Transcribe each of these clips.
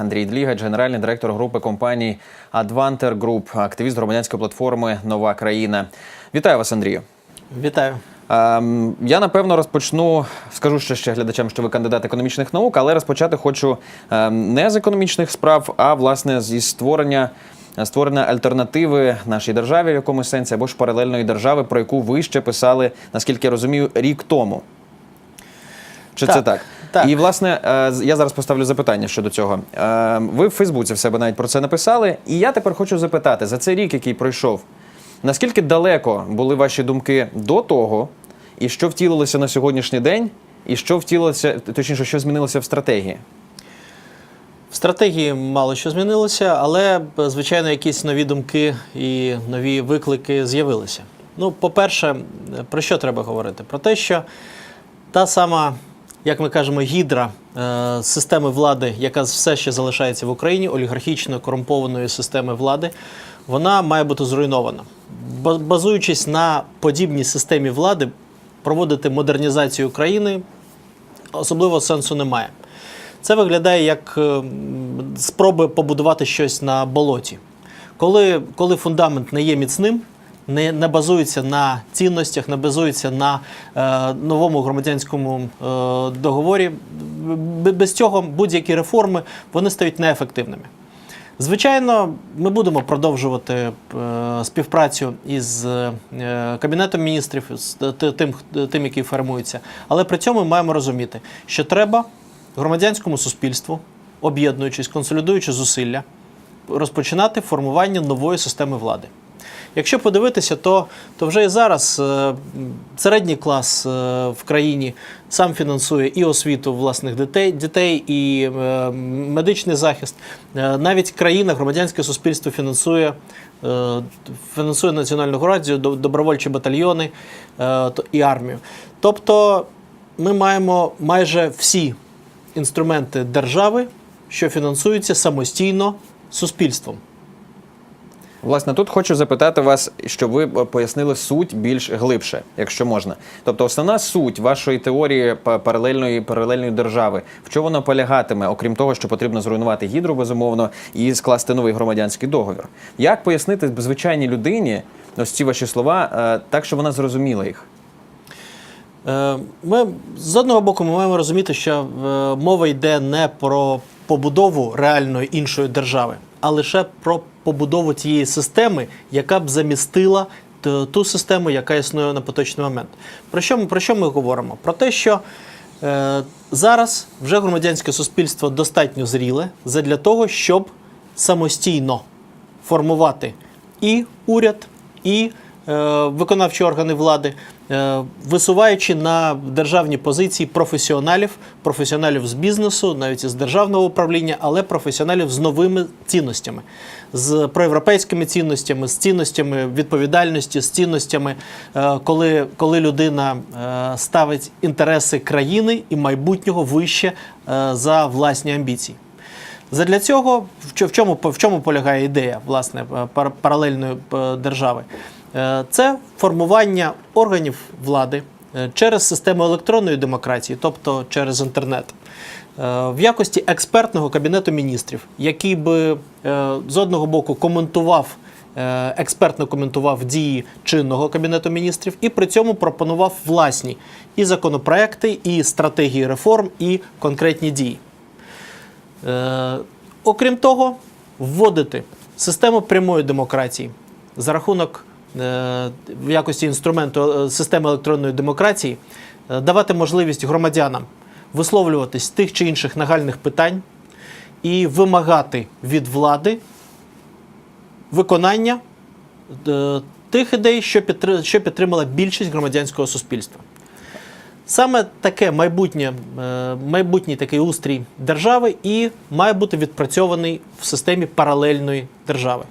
Андрій Длігач, генеральний директор групи компаній Advanter Group, активіст громадянської платформи Нова країна. Вітаю вас, Андрію. Вітаю. Ем, Я напевно розпочну, скажу ще ще глядачам, що ви кандидат економічних наук, але розпочати хочу ем, не з економічних справ, а власне зі створення. Створення альтернативи нашій державі в якомусь сенсі або ж паралельної держави, про яку ви ще писали, наскільки я розумію, рік тому. Чи це Так, так? так. І власне е, я зараз поставлю запитання щодо цього. Е, Ви в Фейсбуці в себе навіть про це написали. І я тепер хочу запитати за цей рік, який пройшов, наскільки далеко були ваші думки до того, і що втілилося на сьогоднішній день, і що втілилося, точніше, що змінилося в стратегії? В стратегії мало що змінилося, але звичайно якісь нові думки і нові виклики з'явилися. Ну, по-перше, про що треба говорити? Про те, що та сама, як ми кажемо, гідра е, системи влади, яка все ще залишається в Україні, олігархічно корумпованої системи влади, вона має бути зруйнована. Ба- Базуючись на подібній системі влади, проводити модернізацію України особливо сенсу немає. Це виглядає як е, спроби побудувати щось на болоті. Коли, коли фундамент не є міцним, не, не базується на цінностях, не базується на е, новому громадянському е, договорі, без цього будь-які реформи вони стають неефективними. Звичайно, ми будемо продовжувати е, співпрацю із е, Кабінетом міністрів, з тим, тим, який формується. Але при цьому ми маємо розуміти, що треба громадянському суспільству, об'єднуючись, консолідуючи зусилля, розпочинати формування нової системи влади. Якщо подивитися, то, то вже і зараз е, середній клас е, в країні сам фінансує і освіту власних дітей, дітей і е, медичний захист. Навіть країна, громадянське суспільство фінансує, фінансує Національну гвардію, до- добровольчі батальйони і армію. Тобто ми маємо майже всі інструменти держави, що фінансуються самостійно суспільством. Власне, тут хочу запитати вас, щоб ви пояснили суть більш глибше, якщо можна. Тобто, основна суть вашої теорії паралельної паралельної держави, в чому вона полягатиме, окрім того, що потрібно зруйнувати гідру, безумовно, і скласти новий громадянський договір. Як пояснити звичайній людині ось ці ваші слова е, так, щоб вона зрозуміла їх? Е, Ми з одного боку ми маємо розуміти, що е, мова йде не про побудову реальної іншої держави, а лише про побудову тієї системи, яка б замістила ту систему, яка існує на поточний момент. Про що ми, про що ми говоримо? Про те, що е, зараз вже громадянське суспільство достатньо зріле для того, щоб самостійно формувати і уряд, і е, виконавчі органи влади, висуваючи на державні позиції професіоналів, професіоналів з бізнесу, навіть із державного управління, але професіоналів з новими цінностями, з проєвропейськими цінностями, з цінностями відповідальності, з цінностями, е, коли, коли людина е, ставить інтереси країни і майбутнього вище е, за власні амбіції. Задля цього в чо- в чому, в чому полягає ідея власне е, паралельної е, держави? Е, Це формування органів влади е, через систему електронної демократії, тобто через інтернет, Е, в якості експертного кабінету міністрів, який би з одного боку коментував. Експертно коментував дії чинного кабінету міністрів і при цьому пропонував власні і законопроекти, і стратегії реформ, і конкретні дії. Е, окрім того, вводити систему прямої демократії за рахунок в якості інструменту е, системи електронної демократії, е, давати можливість громадянам висловлюватись тих чи інших нагальних питань і вимагати від влади виконання е, тих ідей, що, підтримала більшість громадянського суспільства. Саме таке майбутнє, е, майбутній такий устрій держави і має бути відпрацьований в системі паралельної держави.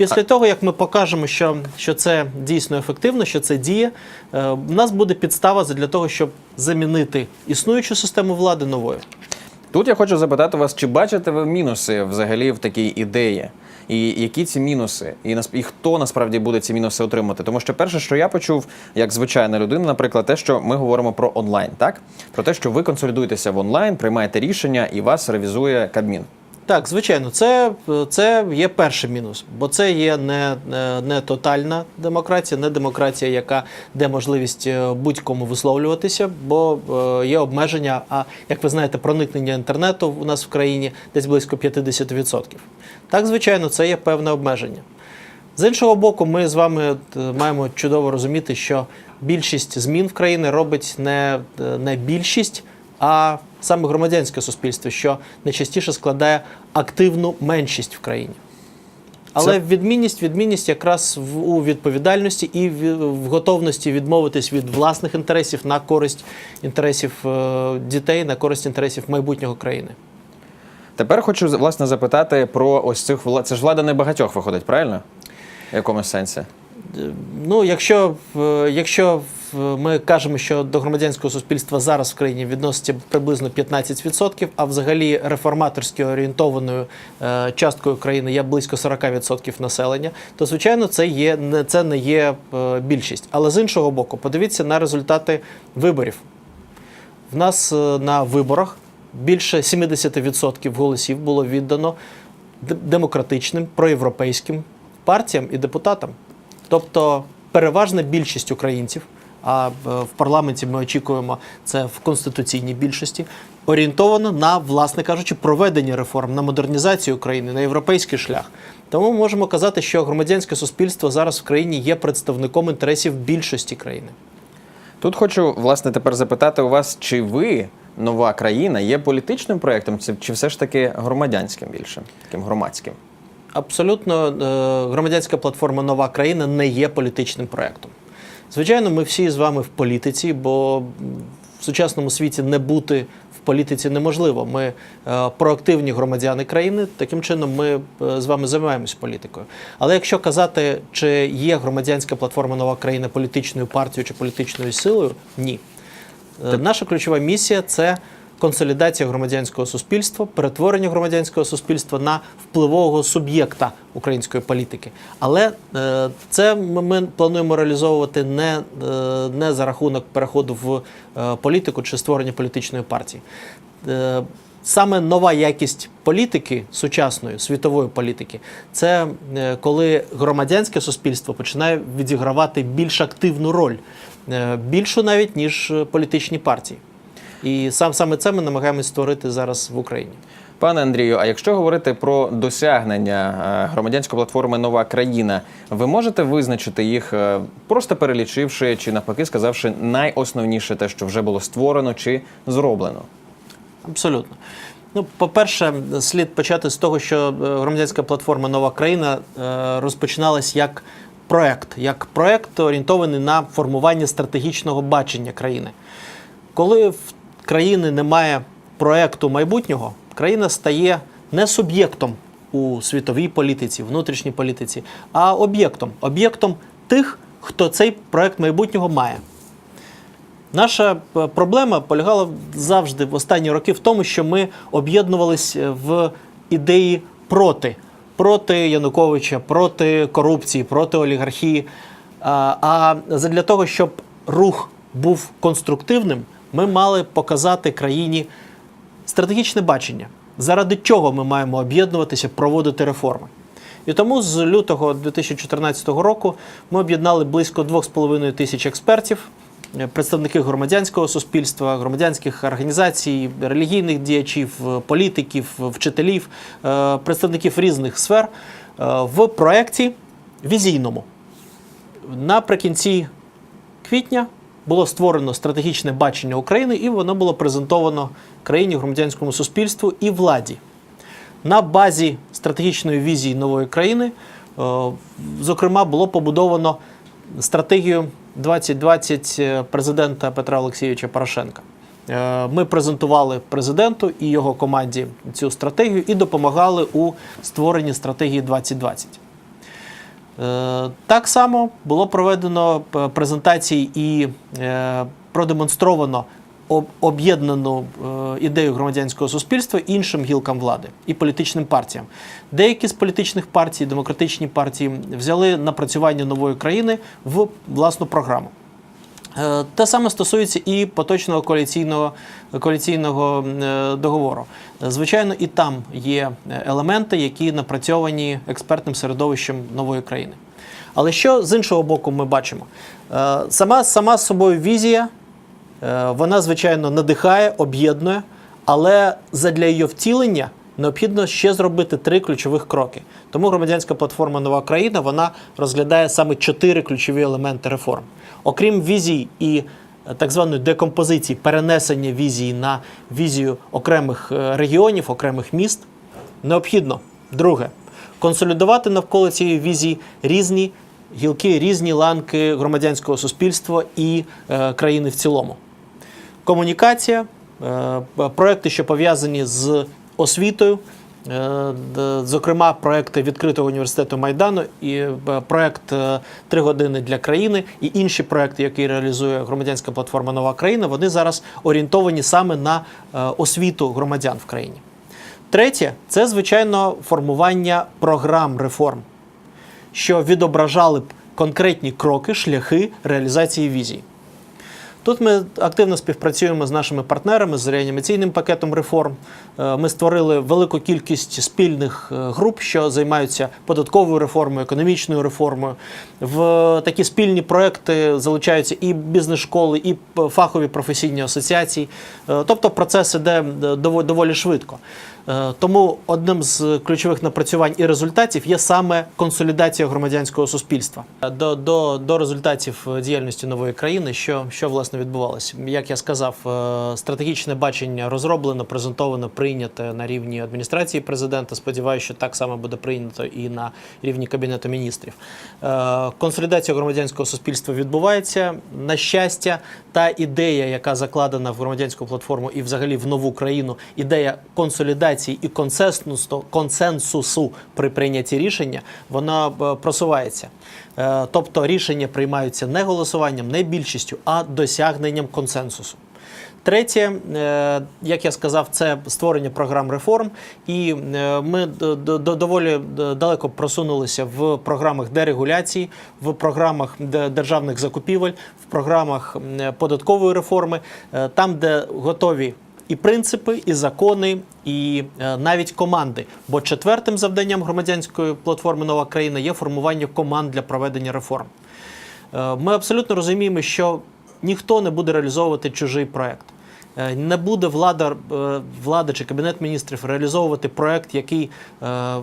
Після того, як ми покажемо, що, що це дійсно ефективно, що це діє, е, в нас буде підстава для того, щоб замінити існуючу систему влади новою. Тут я хочу запитати вас, чи бачите ви мінуси взагалі в такій ідеї? І які ці мінуси, і нас- і хто насправді буде ці мінуси отримати? Тому що перше, що я почув, як звичайна людина, наприклад, те, що ми говоримо про онлайн, так про те, що ви консолідуєтеся в онлайн, приймаєте рішення і вас ревізує Кабмін. Так, звичайно, це, це є перший мінус, бо це є не, не, тотальна демократія, не демократія, яка де можливість е, будь-кому висловлюватися, бо е, є обмеження. А як ви знаєте, проникнення інтернету у нас в країні десь близько 50%. Так, звичайно, це є певне обмеження. З іншого боку, ми з вами е, маємо чудово розуміти, що більшість змін в країні робить не, не більшість, а саме громадянське суспільство, що найчастіше складає активну меншість в країні. Але Це- відмінність, відмінність якраз в, у відповідальності і в, в готовності відмовитись від власних інтересів на користь інтересів е, дітей, на користь інтересів майбутнього країни. Тепер хочу власне запитати про ось цих влад. Це ж влада не багатьох виходить, правильно? В якомусь сенсі. Ну, якщо, якщо ми кажемо, що до громадянського суспільства зараз в країні відноситься приблизно 15%, а взагалі реформаторськи орієнтованою е, часткою країни є близько 40% населення, то звичайно це є це не є е, більшість. Але з іншого боку, подивіться на результати виборів. В нас е, на виборах більше 70% голосів було віддано демократичним, проєвропейським партіям і депутатам. Тобто переважна більшість українців, а в парламенті ми очікуємо це в конституційній більшості, орієнтовано на, власне кажучи, проведення реформ, на модернізацію України, на європейський шлях. Тому ми можемо казати, що громадянське суспільство зараз в країні є представником інтересів більшості країни. Тут хочу власне тепер запитати у вас, чи ви, нова країна, є політичним проєктом, чи все ж таки громадянським більше, таким громадським? Абсолютно е, громадянська платформа Нова країна не є політичним проєктом. Звичайно, ми всі з вами в політиці, бо в сучасному світі не бути в політиці неможливо. Ми е, проактивні громадяни країни, таким чином ми е, з вами займаємось політикою. Але якщо казати, чи є громадянська платформа Нова країна політичною партією чи політичною силою, ні. Наша ключова місія це консолідація громадянського суспільства, перетворення громадянського суспільства на впливового суб'єкта української політики. Але е, це ми, плануємо реалізовувати не, е, не за рахунок переходу в е, політику чи створення політичної партії. Е, Саме нова якість політики сучасної світової політики, це е, коли громадянське суспільство починає відігравати більш активну роль, е, більшу навіть ніж е, політичні партії. І сам саме це ми намагаємось створити зараз в Україні. Пане Андрію, а якщо говорити про досягнення е, громадянської платформи Нова країна, ви можете визначити їх, е, просто перелічивши чи навпаки сказавши найосновніше те, що вже було створено чи зроблено? Абсолютно. Ну, по-перше, слід почати з того, що е, громадянська платформа Нова країна розпочиналась як проект, як проект орієнтований на формування стратегічного бачення країни. Коли в країни немає проекту майбутнього, країна стає не суб'єктом у світовій політиці, внутрішній політиці, а об'єктом. Об'єктом тих, хто цей проект майбутнього має. Наша е, проблема полягала завжди в останні роки в тому, що ми об'єднувались е, в ідеї проти, проти Януковича, проти корупції, проти олігархії. А, задля того, щоб рух був конструктивним, ми мали показати країні стратегічне бачення, заради чого ми маємо об'єднуватися, проводити реформи. І тому з лютого 2014 року ми об'єднали близько 2,5 тисяч експертів, е, представники громадянського суспільства, громадянських організацій, релігійних діячів, е, політиків, вчителів, е, представників різних сфер в проєкті візійному. Наприкінці квітня було створено стратегічне бачення України, і воно було презентовано країні, громадянському суспільству і владі. На базі стратегічної візії нової країни, е, зокрема, було побудовано стратегію 2020 президента Петра Олексійовича Порошенка. Е, Ми презентували президенту і його команді цю стратегію і допомагали у створенні стратегії 2020. Е, Так само було проведено презентації і е, продемонстровано об'єднану е, ідею громадянського суспільства іншим гілкам влади і політичним партіям. Деякі з політичних партій, демократичні партії, взяли напрацювання нової країни в власну програму. Е, Те саме стосується і поточного коаліційного, коаліційного е, договору. Е, Звичайно, і там є елементи, які напрацьовані експертним середовищем нової країни. Але що з іншого боку ми бачимо? Е, Сама, сама з собою візія, е, вона, звичайно, надихає, об'єднує, але задля її втілення необхідно ще зробити три ключових кроки. Тому громадянська платформа Нова країна вона розглядає саме чотири ключові елементи реформ. Окрім візій і е, так званої декомпозиції, перенесення візії на візію окремих е, регіонів, окремих міст, необхідно друге консолідувати навколо цієї візії різні гілки, різні ланки громадянського суспільства і е, країни в цілому комунікація, е, проекти, що пов'язані з освітою, е, зокрема, проекти відкритого університету Майдану і е, проект е, Три години для країни і інші проекти, які реалізує громадянська платформа Нова країна, вони зараз орієнтовані саме на освіту громадян в країні. Третє це звичайно формування програм реформ що відображали б конкретні кроки, шляхи реалізації візії. Тут ми активно співпрацюємо з нашими партнерами з реанімаційним пакетом реформ. Е, Ми створили велику кількість спільних е, груп, що займаються податковою реформою, економічною реформою. В такі спільні проекти залучаються і бізнес-школи, і фахові професійні асоціації. Е, Тобто процес іде е, доволі швидко. Е, Тому одним з ключових напрацювань і результатів є саме консолідація громадянського суспільства. Е, До, до, до результатів е, діяльності нової країни, що, що власне відбувалося. Як я сказав, стратегічне бачення розроблено, презентовано, прийнято на рівні адміністрації президента. Сподіваюся, що так само буде прийнято і на рівні кабінету міністрів. Консолідація громадянського суспільства відбувається. На щастя, та ідея, яка закладена в громадянську платформу і взагалі в нову країну, ідея консолідації і консенсусу, при прийнятті рішення, вона е, просувається. Е, Тобто рішення приймаються не голосуванням, не більшістю, а досягненням консенсусу. Третє, е, як я сказав, це створення програм реформ, і ми доволі далеко просунулися в програмах дерегуляції, в програмах державних закупівель, в програмах податкової реформи, там, де готові. І принципи, і закони, і е, навіть команди. Бо четвертим завданням громадянської платформи Нова країна є формування команд для проведення реформ. Е, Ми абсолютно розуміємо, що ніхто не буде реалізовувати чужий проект. Е, Не буде влада, влада чи кабінет міністрів реалізовувати проект, який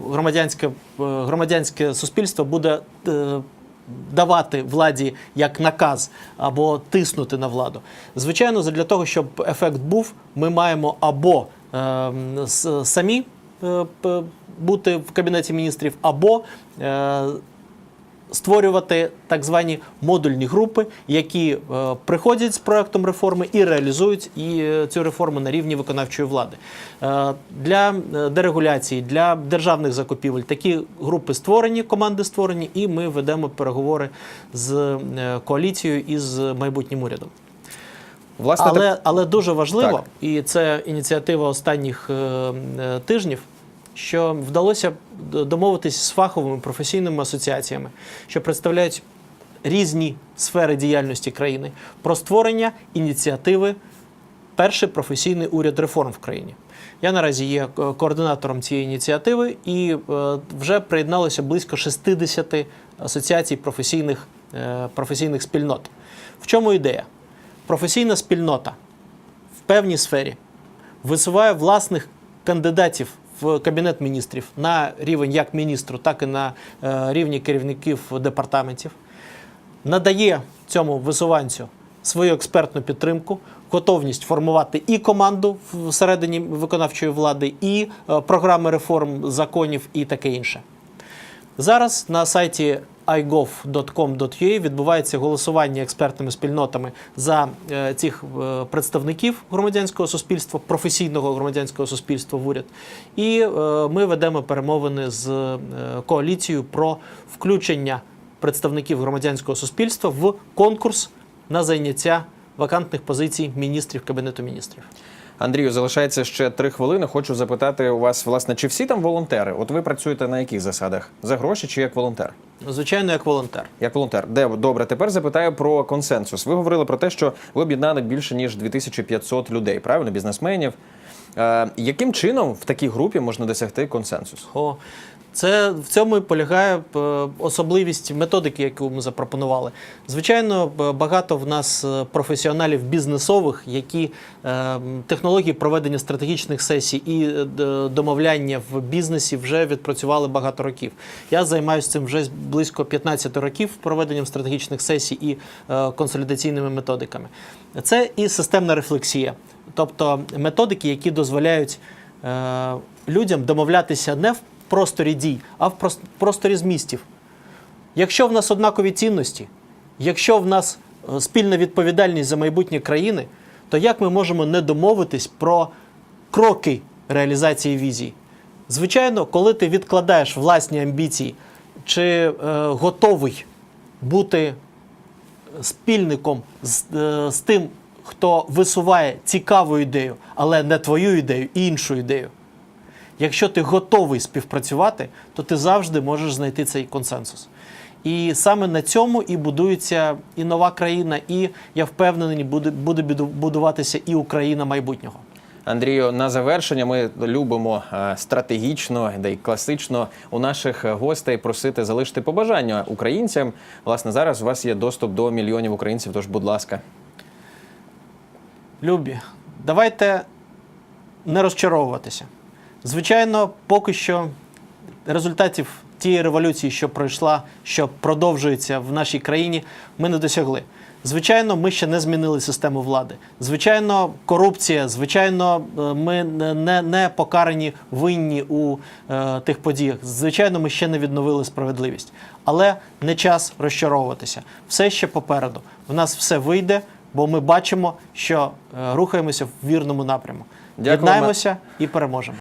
громадянське, громадянське суспільство буде давати владі як наказ або тиснути на владу. Звичайно, для того, щоб ефект був, ми маємо або е, самі е, бути в кабінеті міністрів, або е, створювати так звані модульні групи, які е, приходять з проектом реформи і реалізують і е, цю реформу на рівні виконавчої влади. Е, для дерегуляції, для державних закупівель такі групи створені, команди створені, і ми ведемо переговори з коаліцією і з майбутнім урядом. Власне, Але, але дуже важливо, Так. і це ініціатива останніх е, тижнів, що вдалося домовитись з фаховими професійними асоціаціями, що представляють різні сфери діяльності країни, про створення ініціативи перший професійний уряд реформ в країні. Я наразі є е, координатором цієї ініціативи і е, вже приєдналося близько 60 асоціацій професійних, е, професійних спільнот. В чому ідея? Професійна спільнота в певній сфері висуває власних кандидатів в кабінет міністрів на рівень як міністру, так і на е, рівні керівників департаментів надає цьому висуванцю свою експертну підтримку, готовність формувати і команду всередині виконавчої влади, і е, програми реформ законів, і таке інше. Зараз на сайті igov.com.ua відбувається голосування експертними спільнотами за е, цих е, представників громадянського суспільства, професійного громадянського суспільства в уряд. І е, ми ведемо перемовини з коаліцією про включення представників громадянського суспільства в конкурс на зайняття вакантних позицій міністрів Кабінету міністрів. Андрію, залишається ще три хвилини. Хочу запитати у вас, власне, чи всі там волонтери? От ви працюєте на яких засадах? За гроші чи як волонтер? Звичайно, як волонтер. Як волонтер, де добре, тепер запитаю про консенсус. Ви говорили про те, що ви об'єднали більше ніж 2500 людей, правильно, бізнесменів. Е, яким чином в такій групі можна досягти консенсусу? О, це в цьому і полягає е, особливість методики, яку ми запропонували. Звичайно, багато в нас е, професіоналів бізнесових, які е, технології проведення стратегічних сесій і е, домовляння в бізнесі вже відпрацювали багато років. Я займаюся цим вже близько 15 років проведенням стратегічних сесій і е, консолідаційними методиками. Це і системна рефлексія, тобто методики, які дозволяють е, людям домовлятися не в просторі дій, а в просторі змістів. Якщо в нас однакові цінності, якщо в нас е, спільна відповідальність за майбутнє країни, то як ми можемо не домовитись про кроки реалізації візії? Звичайно, коли ти відкладаєш власні амбіції чи е, готовий бути спільником з, е, з тим, хто висуває цікаву ідею, але не твою ідею, іншу ідею. Якщо ти готовий співпрацювати, то ти завжди можеш знайти цей консенсус. І саме на цьому і будується і нова країна, і я впевнений, буде, буде будуватися і Україна майбутнього. Андрію, на завершення ми любимо е, стратегічно да й класично у наших е, гостей просити залишити побажання українцям. Власне, зараз у вас є доступ до мільйонів українців. Тож, будь ласка, Любі, давайте не розчаровуватися. Звичайно, поки що результатів тієї революції, що пройшла, що продовжується в нашій країні, ми не досягли. Звичайно, ми ще не змінили систему влади. Звичайно, корупція, звичайно, е, ми не- не, покарані винні у е, тих подіях. Звичайно, ми ще не відновили справедливість. Але не час розчаровуватися. Все ще попереду. В нас все вийде, бо ми бачимо, що е, рухаємося в вірному напряму. Єднаємося і переможемо.